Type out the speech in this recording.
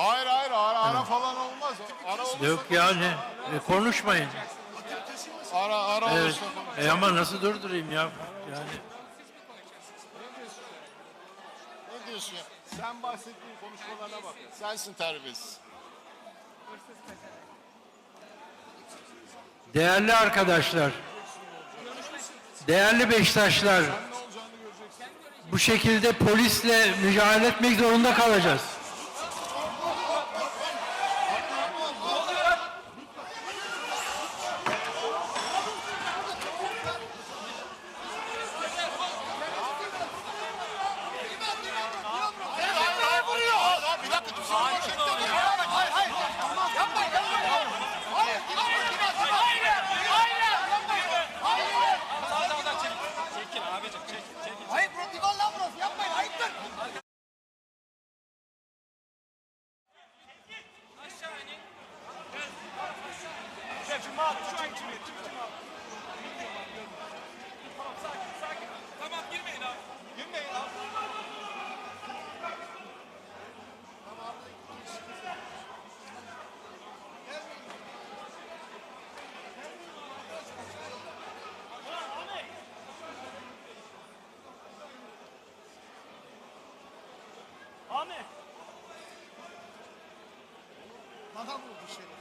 Hayır hayır ara, ara falan olmaz. Ara olursa, Yok yani e, konuşmayın. ara, ara Evet. olursa konuş. E ama nasıl durdurayım ya? Yani Ne diyorsun ya? Sen bahsettiğin konuşmalarına bak. Sensin terbiyesiz. değerli arkadaşlar, değerli Beşiktaşlar, bu şekilde polisle mücadele etmek zorunda kalacağız. Hayır hayır hayır vuruyor. Hayır, hayır, bir dakika. Kimse vurma şekli yok. Hayır hayır. Tamam yapmayın yapmayın. Hayır. Hayır. Hayır bro divan lan burası yapmayın ayıptır. Tamam girmeyin abi. Girmeyin abi. Bana vurdu şerif.